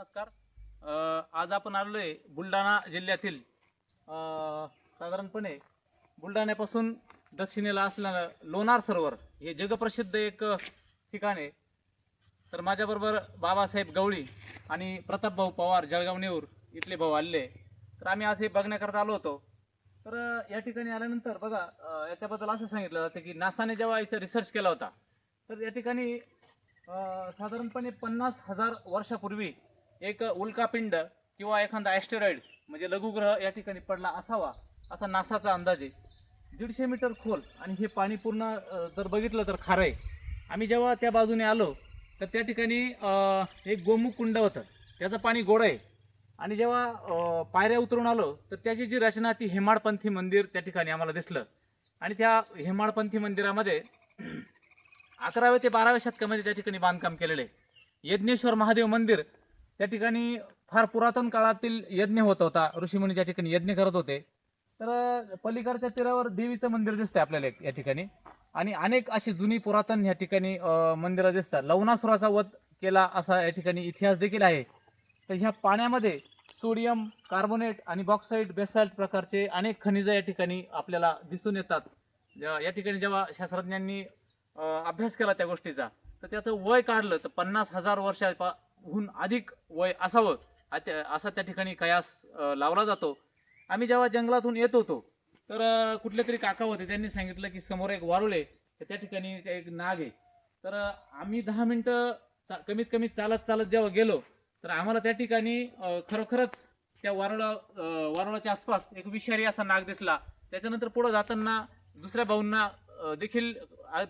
नमस्कार. आज आपण आलेलो आहे बुलढाणा जिल्ह्यातील साधारणपणे बुलढाण्यापासून दक्षिणेला असलेलं लोणार सरोवर हे जगप्रसिद्ध एक ठिकाण आहे. तर माझ्याबरोबर बाबासाहेब गवळी आणि प्रतापभाऊ पवार जळगाव नेऊर इथले भाऊ आलेले तर आम्ही आज हे बघण्याकरता आलो होतो. तर या ठिकाणी आल्यानंतर बघा याच्याबद्दल असं सांगितलं जातं की नासाने जेव्हा इथं रिसर्च केला होता तर या ठिकाणी साधारणपणे पन्नास हजार वर्षापूर्वी एक उल्कापिंड किंवा एखादा ॲस्टेरॉइड म्हणजे लघुग्रह या ठिकाणी पडला असावा असा नासाचा अंदाज आहे. दीडशे मीटर खोल आणि हे पाणी पूर्ण जर बघितलं तर खारं आहे. आम्ही जेव्हा त्या बाजूने आलो तर त्या ठिकाणी एक गोमुख कुंड होतं. त्याचं पाणी गोड आहे. आणि जेव्हा पायऱ्या उतरून आलो तर त्याची जी रचना ती हेमाडपंथी मंदिर त्या ठिकाणी आम्हाला दिसलं. आणि त्या हेमाडपंथी मंदिरामध्ये अकराव्या ते बाराव्या शतकामध्ये त्या ठिकाणी बांधकाम केलेलं आहे. यज्ञेश्वर महादेव मंदिर त्या ठिकाणी फार पुरातन काळातील यज्ञ होत होता. ऋषीमुनी त्या ठिकाणी यज्ञ करत होते तर पलीकडच्या तीरावर देवीचं मंदिर दिसतंय आपल्याला एक- या ठिकाणी. आणि अनेक अशी जुनी पुरातन या ठिकाणी मंदिरं दिसतात. लवणासुराचा वध केला असा या ठिकाणी इतिहास देखील आहे. तर ह्या पाण्यामध्ये सोडियम कार्बोनेट आणि बॉक्साईड बेसाल्ट प्रकारचे अनेक खनिजं या ठिकाणी आपल्याला दिसून येतात. या ठिकाणी जेव्हा शास्त्रज्ञांनी अभ्यास केला त्या गोष्टीचा तर त्याचं वय काढलं तर पन्नास हजार वर्षा हून अधिक वय असावं. असा त्या ठिकाणी कयास लावला जातो. आम्ही जेव्हा जंगलातून येत होतो तर कुठले तरी काका होते त्यांनी सांगितलं की समोर एक वारुळ आहे तर त्या ठिकाणी एक नाग आहे. तर आम्ही दहा मिनटं चा- कमीत कमी चालत चालत जेव्हा गेलो तर आम्हाला त्या ठिकाणी खरोखरच त्या वारुळा वारुळाच्या आसपास एक विषारी असा नाग दिसला. त्याच्यानंतर पुढे जाताना दुसऱ्या भाऊंना देखील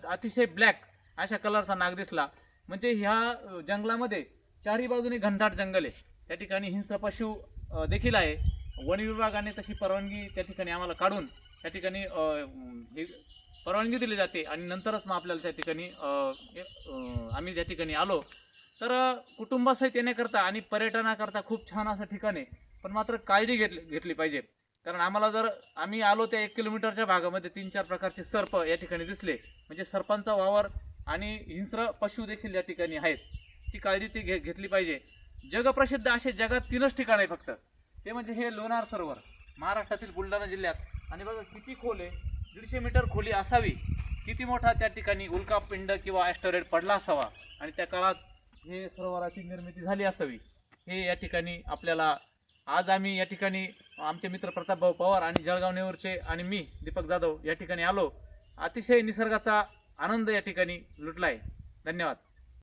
अतिशय ब्लॅक अशा कलरचा नाग दिसला. म्हणजे ह्या जंगलामध्ये चारही बाजूने घनदाट जंगल आहे. त्या ठिकाणी हिंस्र पशु देखील आहे. वन विभागाने तशी परवानगी त्या ठिकाणी आम्हाला काढून त्या ठिकाणी परवानगी दिली जाते आणि नंतरच मग आपल्याला त्या ठिकाणी आम्ही त्या ठिकाणी आलो. तर कुटुंबासहित येण्याकरता आणि पर्यटनाकरता खूप छान असं ठिकाण आहे. पण मात्र काळजी घेतली घेतली पाहिजे. कारण आम्हाला जर आम्ही आलो त्या एक किलोमीटरच्या भागामध्ये तीन चार प्रकारचे सर्प या ठिकाणी दिसले. म्हणजे सर्पांचा वावर आणि हिंस्र पशु देखील या ठिकाणी आहेत. ती काळजी ती घे घेतली पाहिजे. जगप्रसिद्ध असे जगात तीनच ठिकाण आहे फक्त. ते म्हणजे हे लोणार सरोवर महाराष्ट्रातील बुलढाणा जिल्ह्यात. आणि बघा किती खोल आहे. दीडशे मीटर खोली असावी. किती मोठा त्या ठिकाणी उल्कापिंड किंवा ॲस्टोरेड पडला असावा. आणि त्या काळात हे सरोवराची निर्मिती झाली असावी. हे या ठिकाणी आपल्याला आज आम्ही या ठिकाणी आमचे मित्र प्रतापभाऊ पवार आणि जळगाव नेवरचे आणि मी दीपक जाधव या ठिकाणी आलो. अतिशय निसर्गाचा आनंद या ठिकाणी लुटला आहे धन्यवाद.